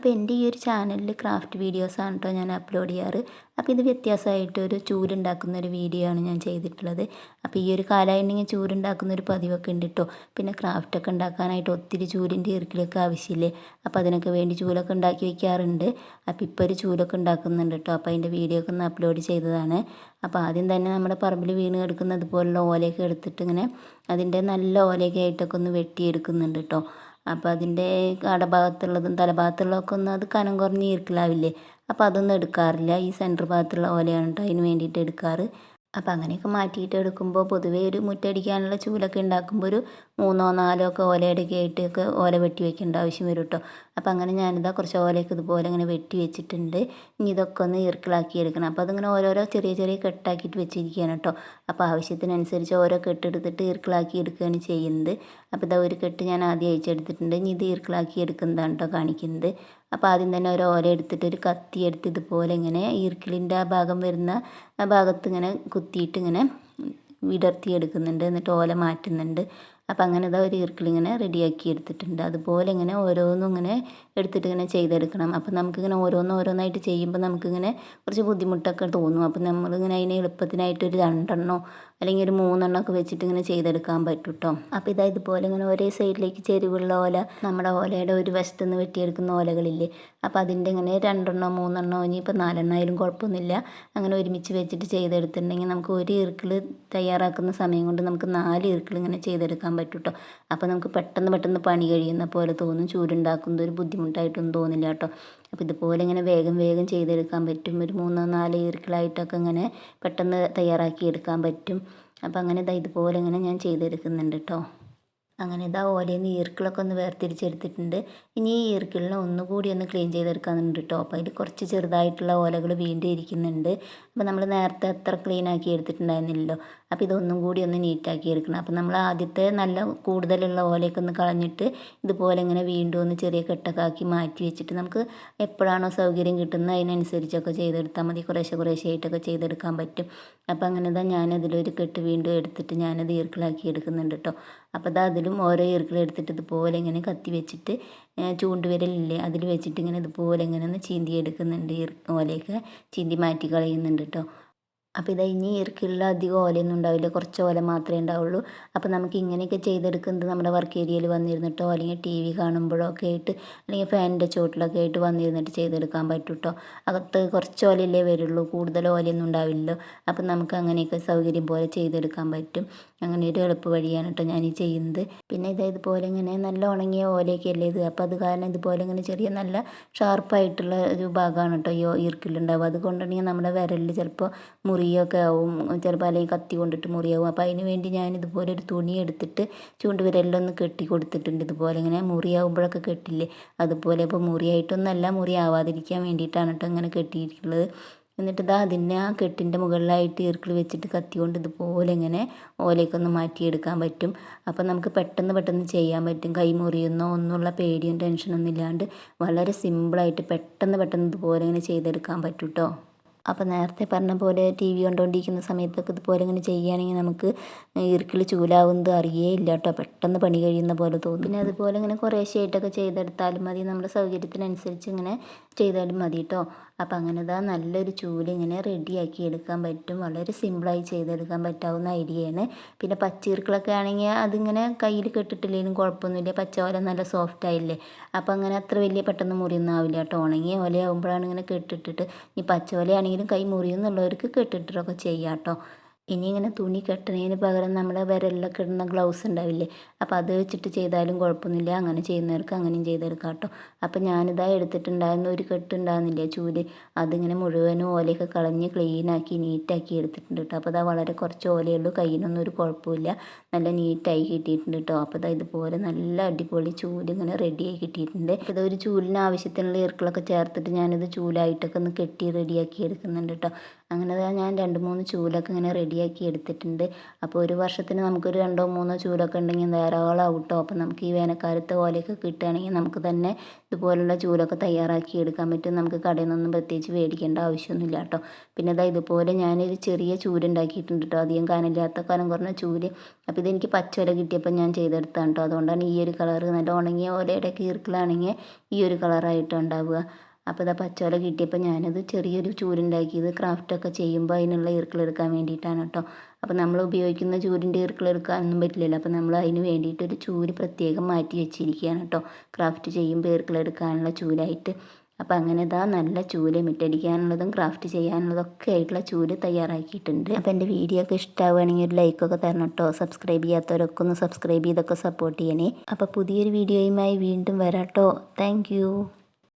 അപ്പോൾ എന്റെ ഈ ഒരു ചാനലിൽ ക്രാഫ്റ്റ് വീഡിയോസാണ് കേട്ടോ ഞാൻ അപ്ലോഡ് ചെയ്യാറ്. അപ്പോൾ ഇത് വ്യത്യാസമായിട്ട് ഒരു ചൂരുണ്ടാക്കുന്ന ഒരു വീഡിയോ ആണ് ഞാൻ ചെയ്തിട്ടുള്ളത്. അപ്പോൾ ഈ ഒരു കാലമായിട്ടുണ്ടെങ്കിൽ ചൂരുണ്ടാക്കുന്ന ഒരു പതിവൊക്കെ ഉണ്ട് കേട്ടോ പിന്നെ ക്രാഫ്റ്റൊക്കെ ഉണ്ടാക്കാനായിട്ട് ഒത്തിരി ചൂരിന്റെ ഇറുക്കിലൊക്കെ ആവശ്യമില്ലേ? അപ്പോൾ അതിനൊക്കെ വേണ്ടി ചൂലൊക്കെ ഉണ്ടാക്കി വയ്ക്കാറുണ്ട് അപ്പോൾ ഇപ്പോൾ ഒരു ചൂലൊക്കെ ഉണ്ടാക്കുന്നുണ്ട് കേട്ടോ അപ്പോൾ അതിന്റെ വീഡിയോ ഒക്കെ ഒന്ന് അപ്ലോഡ് ചെയ്തതാണ്. അപ്പോൾ ആദ്യം തന്നെ നമ്മുടെ പറമ്പിൽ വീണ് കിടക്കുന്നത് പോലുള്ള ഓലയൊക്കെ എടുത്തിട്ട് ഇങ്ങനെ അതിന്റെ നല്ല ഓലയൊക്കെ ആയിട്ടൊക്കെ ഒന്ന് വെട്ടിയെടുക്കുന്നുണ്ട് കേട്ടോ അപ്പോൾ അതിന്റെ അടഭാഗത്തുള്ളതും തലഭാഗത്തുള്ളതൊക്കെ ഒന്ന് അത് കനം കുറഞ്ഞ് ഈർക്കിലാവില്ലേ? അപ്പോൾ അതൊന്നും എടുക്കാറില്ല. ഈ സെന്റർ ഭാഗത്തുള്ള ഓലയാണ് കേട്ടോ അതിന് വേണ്ടിയിട്ട് എടുക്കാറ്. അപ്പോൾ അങ്ങനെയൊക്കെ മാറ്റിയിട്ട് എടുക്കുമ്പോൾ പൊതുവേ ഒരു മുറ്റടിക്കാനുള്ള ചൂലൊക്കെ ഉണ്ടാക്കുമ്പോൾ ഒരു മൂന്നോ നാലോ ഒക്കെ ഓലയുടെയൊക്കെ ആയിട്ടൊക്കെ ഓല വെട്ടി വെക്കേണ്ട ആവശ്യം വരും കേട്ടോ അപ്പോൾ അങ്ങനെ ഞാനിതാ കുറച്ച് ഓലയൊക്കെ ഇതുപോലെ ഇങ്ങനെ വെട്ടി വെച്ചിട്ടുണ്ട്. ഇനി ഇതൊക്കെ ഒന്ന് ഇറുക്കിളാക്കി എടുക്കണം. അപ്പോൾ അതിങ്ങനെ ഓരോരോ ചെറിയ ചെറിയ കെട്ടാക്കിയിട്ട് വെച്ചിരിക്കുകയാണ് കേട്ടോ അപ്പോൾ ആവശ്യത്തിനനുസരിച്ച് ഓരോ കെട്ടെടുത്തിട്ട് ഇറുക്കിളാക്കി എടുക്കുകയാണ് ചെയ്യുന്നത്. അപ്പോൾ ഇതാ ഒരു കെട്ട് ഞാൻ ആദ്യം അയച്ചെടുത്തിട്ടുണ്ട് ഇനി ഇത് ഇറുക്കിളാക്കി എടുക്കുന്നതാണ് കേട്ടോ കാണിക്കുന്നത്. അപ്പോൾ ആദ്യം തന്നെ ഒരു ഓല എടുത്തിട്ട് ഒരു കത്തി എടുത്ത് ഇതുപോലെ ഇങ്ങനെ ഈർക്കിളിന്റെ ആ ഭാഗം വരുന്ന ആ ഭാഗത്ത് ഇങ്ങനെ കുത്തിയിട്ട് ഇങ്ങനെ വിടർത്തി എടുക്കുന്നുണ്ട് എന്നിട്ട് ഓല മാറ്റുന്നുണ്ട്. അപ്പോൾ അങ്ങനെ ഇതാ ഒരു ഈർക്കിളിങ്ങനെ റെഡിയാക്കി എടുത്തിട്ടുണ്ട്. അതുപോലെ ഇങ്ങനെ ഓരോന്നും ഇങ്ങനെ എടുത്തിട്ട് ഇങ്ങനെ ചെയ്തെടുക്കണം. അപ്പോൾ നമുക്കിങ്ങനെ ഓരോന്നും ഓരോന്നായിട്ട് ചെയ്യുമ്പോൾ നമുക്കിങ്ങനെ കുറച്ച് ബുദ്ധിമുട്ടൊക്കെ തോന്നും. അപ്പോൾ നമ്മളിങ്ങനെ അതിന് എളുപ്പത്തിനായിട്ട് ഒരു രണ്ടെണ്ണോ അല്ലെങ്കിൽ ഒരു മൂന്നെണ്ണം ഒക്കെ വെച്ചിട്ട് ഇങ്ങനെ ചെയ്തെടുക്കാൻ പറ്റും കേട്ടോ അപ്പോൾ ഇതാ ഇതുപോലെ ഇങ്ങനെ ഒരേ സൈഡിലേക്ക് ചെരിവുള്ള ഓല നമ്മുടെ ഓലയുടെ ഒരു വശത്ത് നിന്ന് വെട്ടിയെടുക്കുന്ന ഓലകളില്ലേ. അപ്പോൾ അതിന്റെ ഇങ്ങനെ രണ്ടെണ്ണോ മൂന്നെണ്ണോ ഇനിയിപ്പോൾ നാലെണ്ണം ആയാലും കുഴപ്പമൊന്നുമില്ല. അങ്ങനെ ഒരുമിച്ച് വെച്ചിട്ട് ചെയ്തെടുത്തിട്ടുണ്ടെങ്കിൽ നമുക്ക് ഒരു ഇറുക്കിൾ തയ്യാറാക്കുന്ന സമയം കൊണ്ട് നമുക്ക് നാല് ഇറുക്കിൾ ഇങ്ങനെ ചെയ്തെടുക്കാൻ പറ്റും കേട്ടോ അപ്പോൾ നമുക്ക് പെട്ടെന്ന് പെട്ടെന്ന് പണി കഴിയുന്ന പോലെ തോന്നും ചൂടുണ്ടാക്കുന്നത് ഒരു ബുദ്ധിമുട്ടായിട്ടൊന്നും തോന്നില്ല കേട്ടോ. അപ്പോൾ ഇതുപോലെ ഇങ്ങനെ വേഗം വേഗം ചെയ്തെടുക്കാൻ പറ്റും. ഒരു മൂന്നോ നാല് ഈർക്കിളായിട്ടൊക്കെ ഇങ്ങനെ പെട്ടെന്ന് തയ്യാറാക്കി എടുക്കാൻ പറ്റും. അപ്പോൾ അങ്ങനെ ഇതാ ഇതുപോലെ ഇങ്ങനെ ഞാൻ ചെയ്തെടുക്കുന്നുണ്ട് കേട്ടോ. അങ്ങനെ ഇതാ ഓലയിൽ നിന്ന് ഈർക്കിളൊക്കെ ഒന്ന് വേർതിരിച്ചെടുത്തിട്ടുണ്ട്. ഇനി ഈ ഈർക്കിളിനെ ഒന്നുകൂടി ഒന്ന് ക്ലീൻ ചെയ്തെടുക്കാനുണ്ട് കേട്ടോ അപ്പോൾ അതിൽ കുറച്ച് ചെറുതായിട്ടുള്ള ഓലകൾ വീണ്ടും ഇരിക്കുന്നുണ്ട്. അപ്പോൾ നമ്മൾ നേരത്തെ അത്ര ക്ലീൻ ആക്കി എടുത്തിട്ടുണ്ടായിരുന്നില്ലല്ലോ. അപ്പോൾ ഇതൊന്നും കൂടി ഒന്ന് നീറ്റാക്കി എടുക്കണം. അപ്പോൾ നമ്മൾ ആദ്യത്തെ നല്ല കൂടുതലുള്ള ഓലയൊക്കെ ഒന്ന് കളഞ്ഞിട്ട് ഇതുപോലെ ഇങ്ങനെ വീണ്ടും ഒന്ന് ചെറിയ കെട്ടൊക്കെ ആക്കി മാറ്റി വെച്ചിട്ട് നമുക്ക് എപ്പോഴാണോ സൗകര്യം കിട്ടുന്നത് അതിനനുസരിച്ചൊക്കെ ചെയ്തെടുത്താൽ മതി. കുറേശ്ശെ കുറേശ്ശെ ആയിട്ടൊക്കെ ചെയ്തെടുക്കാൻ പറ്റും. അപ്പോൾ അങ്ങനെ ഇതാ ഞാനതിലൊരു കെട്ട് വീണ്ടും എടുത്തിട്ട് ഞാനത് ഈർക്കിളാക്കി എടുക്കുന്നുണ്ട് കേട്ടോ അപ്പോൾ ഇതാ അതിലും ഓരോ ഈർക്കിൾ എടുത്തിട്ട് ഇതുപോലെ ഇങ്ങനെ കത്തി വെച്ചിട്ട് ചൂണ്ടുവിരലില്ലേ അതിൽ വെച്ചിട്ട് ഇങ്ങനെ ഇതുപോലെ ഇങ്ങനെ ഒന്ന് ചീന്തി എടുക്കുന്നുണ്ട് ഓലയൊക്കെ ചീന്തി മാറ്റി കളയുന്നുണ്ട് കേട്ടോ അപ്പോൾ ഇതാ ഇനി ഈർക്കിളിൽ അധികം ഓലയൊന്നും ഉണ്ടാവില്ല. കുറച്ച് ഓല മാത്രമേ ഉണ്ടാവുള്ളൂ. അപ്പോൾ നമുക്ക് ഇങ്ങനെയൊക്കെ ചെയ്തെടുക്കുന്നത് നമ്മുടെ വർക്ക് ഏരിയയിൽ വന്നിരുന്നിട്ടോ അല്ലെങ്കിൽ ടി വി കാണുമ്പോഴോ ഒക്കെ ആയിട്ട് അല്ലെങ്കിൽ ഫാനിന്റെ ചുവട്ടിലൊക്കെ ആയിട്ട് വന്നിരുന്നിട്ട് ചെയ്തെടുക്കാൻ പറ്റും കേട്ടോ അകത്ത് കുറച്ച് ഓലയല്ലേ വരുള്ളൂ. കൂടുതൽ ഓലയൊന്നും ഉണ്ടാവില്ലല്ലോ. അപ്പോൾ നമുക്ക് അങ്ങനെയൊക്കെ സൗകര്യം പോലെ ചെയ്തെടുക്കാൻ പറ്റും. അങ്ങനെ ഒരു എളുപ്പ വഴിയാണ് കേട്ടോ ഞാൻ ഈ ചെയ്യുന്നത്. പിന്നെ ഇതാ ഇതുപോലെ ഇങ്ങനെ നല്ല ഉണങ്ങിയ ഓലയൊക്കെ അല്ലേ ഇത്. അപ്പോൾ അത് കാരണം ഇതുപോലെ ഇങ്ങനെ ചെറിയ നല്ല ഷാർപ്പായിട്ടുള്ള ഒരു ഭാഗമാണ് കേട്ടോ ഈ ഈർക്കിലുണ്ടാവുക അതുകൊണ്ടാണെങ്കിൽ നമ്മുടെ വിരലിൽ ചിലപ്പോൾ മുറിയൊക്കെ ആവും. ചിലപ്പോൾ അല്ലെങ്കിൽ കത്തി കൊണ്ടിട്ട് മുറിയാവും. അപ്പോൾ അതിന് വേണ്ടി ഞാൻ ഇതുപോലെ ഒരു തുണി എടുത്തിട്ട് ചൂണ്ടുവിരലിലൊന്ന് കെട്ടി കൊടുത്തിട്ടുണ്ട് ഇതുപോലെ. ഇങ്ങനെ മുറിയാവുമ്പോഴൊക്കെ കെട്ടില്ലേ? അതുപോലെ ഇപ്പോൾ മുറിയായിട്ടൊന്നല്ല മുറിയാവാതിരിക്കാൻ വേണ്ടിയിട്ടാണ് കേട്ടോ ഇങ്ങനെ കെട്ടിയിട്ടുള്ളത് എന്നിട്ട് ഇതാ അതിനെ ആ കെട്ടിന്റെ മുകളിലായിട്ട് ഈർക്കിൾ വെച്ചിട്ട് കത്തി കൊണ്ട് ഇതുപോലെ ഇങ്ങനെ ഓലയ്ക്കൊന്ന് മാറ്റിയെടുക്കാൻ പറ്റും. അപ്പോൾ നമുക്ക് പെട്ടെന്ന് പെട്ടെന്ന് ചെയ്യാൻ പറ്റും. കൈ മുറിയുന്നോ ഒന്നുമുള്ള പേടിയും ടെൻഷനൊന്നും ഇല്ലാണ്ട് വളരെ സിമ്പിളായിട്ട് പെട്ടെന്ന് പെട്ടെന്ന് ഇതുപോലെ ഇങ്ങനെ ചെയ്തെടുക്കാൻ പറ്റും കേട്ടോ അപ്പോൾ നേരത്തെ പറഞ്ഞ പോലെ ടി വി കണ്ടുകൊണ്ടിരിക്കുന്ന സമയത്തൊക്കെ ഇതുപോലെ ഇങ്ങനെ ചെയ്യുകയാണെങ്കിൽ നമുക്ക് ഇറുക്കിൽ ചൂലാവുന്നത് അറിയേ ഇല്ല കേട്ടോ. പെട്ടെന്ന് പണി കഴിയുന്ന പോലെ തോന്നും. പിന്നെ അതുപോലെ ഇങ്ങനെ കുറേശ്ശെയായിട്ടൊക്കെ ചെയ്തെടുത്താലും മതി. നമ്മുടെ സൗകര്യത്തിനനുസരിച്ച് ഇങ്ങനെ ചെയ്താലും മതി കേട്ടോ. അപ്പം അങ്ങനെ ഇതാ നല്ലൊരു ചൂൽ ഇങ്ങനെ റെഡിയാക്കി എടുക്കാൻ പറ്റും. വളരെ സിമ്പിളായി ചെയ്തെടുക്കാൻ പറ്റാവുന്ന ഐഡിയയാണ്. പിന്നെ പച്ചീർക്കളൊക്കെ ആണെങ്കിൽ അതിങ്ങനെ കയ്യിൽ കെട്ടിട്ടില്ലെങ്കിലും കുഴപ്പമൊന്നുമില്ല. പച്ച ഓല നല്ല സോഫ്റ്റ് ആയില്ലേ. അപ്പം അങ്ങനെ അത്ര വലിയ പെട്ടെന്ന് മുറിയൊന്നും ആവില്ല കേട്ടോ. ഉണങ്ങിയ ഓലയാകുമ്പോഴാണ് ഇങ്ങനെ കെട്ടിട്ടിട്ട്. ഈ പച്ച ഓലയാണെങ്കിലും കൈ മുറിയുന്നുള്ളവർക്ക് കെട്ടിട്ടൊക്കെ ചെയ്യാം കേട്ടോ. ഇനി ഇങ്ങനെ തുണി കെട്ടുന്നതിന് പകരം നമ്മൾ വിരലിലൊക്കെ ഇടുന്ന ഗ്ലൗസ് ഉണ്ടാവില്ലേ? അപ്പോൾ അത് വെച്ചിട്ട് ചെയ്താലും കുഴപ്പമൊന്നുമില്ല. അങ്ങനെ ചെയ്യുന്നവർക്ക് അങ്ങനെയും ചെയ്തെടുക്കാം കേട്ടോ അപ്പോൾ ഞാനിതാ എടുത്തിട്ടുണ്ടായിരുന്ന ഒരു കെട്ടുണ്ടാകുന്നില്ലേ ചൂൽ? അതിങ്ങനെ മുഴുവനും ഓലയൊക്കെ കളഞ്ഞ് ക്ലീനാക്കി നീറ്റാക്കി എടുത്തിട്ടുണ്ട് കേട്ടോ. അപ്പോൾ അതാ വളരെ കുറച്ച് ഓലയുള്ളൂ കയ്യിനൊന്നും ഒരു കുഴപ്പമില്ല. നല്ല നീറ്റായി കിട്ടിയിട്ടുണ്ട് കേട്ടോ. അപ്പോൾ അതാ ഇതുപോലെ നല്ല അടിപൊളി ചൂൽ ഇങ്ങനെ റെഡിയായി കിട്ടിയിട്ടുണ്ട്. അപ്പോൾ ഇതൊരു ചൂലിന് ആവശ്യത്തിനുള്ള ഇറുക്കളൊക്കെ ചേർത്തിട്ട് ഞാനിത് ചൂലായിട്ടൊക്കെ ഒന്ന് കെട്ടി റെഡിയാക്കി എടുക്കുന്നുണ്ട് കേട്ടോ. അങ്ങനെ ഞാൻ രണ്ട് മൂന്ന് ചൂലൊക്കെ ഇങ്ങനെ റെഡിയാക്കി എടുത്തിട്ടുണ്ട്. അപ്പോൾ ഒരു വർഷത്തിന് നമുക്കൊരു രണ്ടോ മൂന്നോ ചൂലൊക്കെ ഉണ്ടെങ്കിൽ ധാരാളം ആവട്ടോ അപ്പോൾ നമുക്ക് ഈ വേനൽക്കാലത്ത് ഓലയൊക്കെ കിട്ടുകയാണെങ്കിൽ നമുക്ക് തന്നെ ഇതുപോലുള്ള ചൂലൊക്കെ തയ്യാറാക്കി എടുക്കാൻ പറ്റും. നമുക്ക് കടയിൽ നിന്നൊന്നും പ്രത്യേകിച്ച് മേടിക്കേണ്ട ആവശ്യമൊന്നുമില്ല കേട്ടോ. പിന്നെ ഇതാ ഇതുപോലെ ഞാനൊരു ചെറിയ ചൂൽ ഉണ്ടാക്കിയിട്ടുണ്ട് കേട്ടോ. അധികം കാനില്ലാത്ത കാലം കുറഞ്ഞ ചൂൽ. അപ്പോൾ ഇതെനിക്ക് പച്ചോല കിട്ടിയപ്പോൾ ഞാൻ ചെയ്തെടുത്താണ് കേട്ടോ. അതുകൊണ്ടാണ് ഈ ഒരു കളർ നല്ല ഉണങ്ങിയ ഓലയുടെ കീർക്കിലാണെങ്കിൽ ഈ ഒരു കളറായിട്ട് ഉണ്ടാവുക. അപ്പോൾ ഇതാ പച്ചോല കിട്ടിയപ്പോൾ ഞാനത് ചെറിയൊരു ചൂരുണ്ടാക്കിയത് ക്രാഫ്റ്റൊക്കെ ചെയ്യുമ്പോൾ അതിനുള്ള ഈർക്കിളെടുക്കാൻ വേണ്ടിയിട്ടാണ് കേട്ടോ അപ്പോൾ നമ്മൾ ഉപയോഗിക്കുന്ന ചൂരിന്റെ ഈർക്കിളെടുക്കാനൊന്നും പറ്റില്ലല്ലോ. അപ്പോൾ നമ്മൾ അതിന് വേണ്ടിയിട്ടൊരു ചൂര് പ്രത്യേകം മാറ്റി വെച്ചിരിക്കുകയാണ് കേട്ടോ ക്രാഫ്റ്റ് ചെയ്യുമ്പോൾ ഈർക്കിളെടുക്കാനുള്ള ചൂരായിട്ട്. അപ്പോൾ അങ്ങനെ ഇതാ നല്ല ചൂൽ മിറ്റടിക്കാനുള്ളതും ക്രാഫ്റ്റ് ചെയ്യാനുള്ളതും ഒക്കെ ആയിട്ടുള്ള ചൂൽ തയ്യാറാക്കിയിട്ടുണ്ട്. അപ്പോൾ എന്റെ വീഡിയോ ഒക്കെ ഇഷ്ടമാവുകയാണെങ്കിൽ ഒരു ലൈക്കൊക്കെ തരണം കേട്ടോ സബ്സ്ക്രൈബ് ചെയ്യാത്തവരൊക്കെ ഒന്ന് സബ്സ്ക്രൈബ് ചെയ്തൊക്കെ സപ്പോർട്ട് ചെയ്യണേ. അപ്പോൾ പുതിയൊരു വീഡിയോയുമായി വീണ്ടും വരാം കേട്ടോ താങ്ക്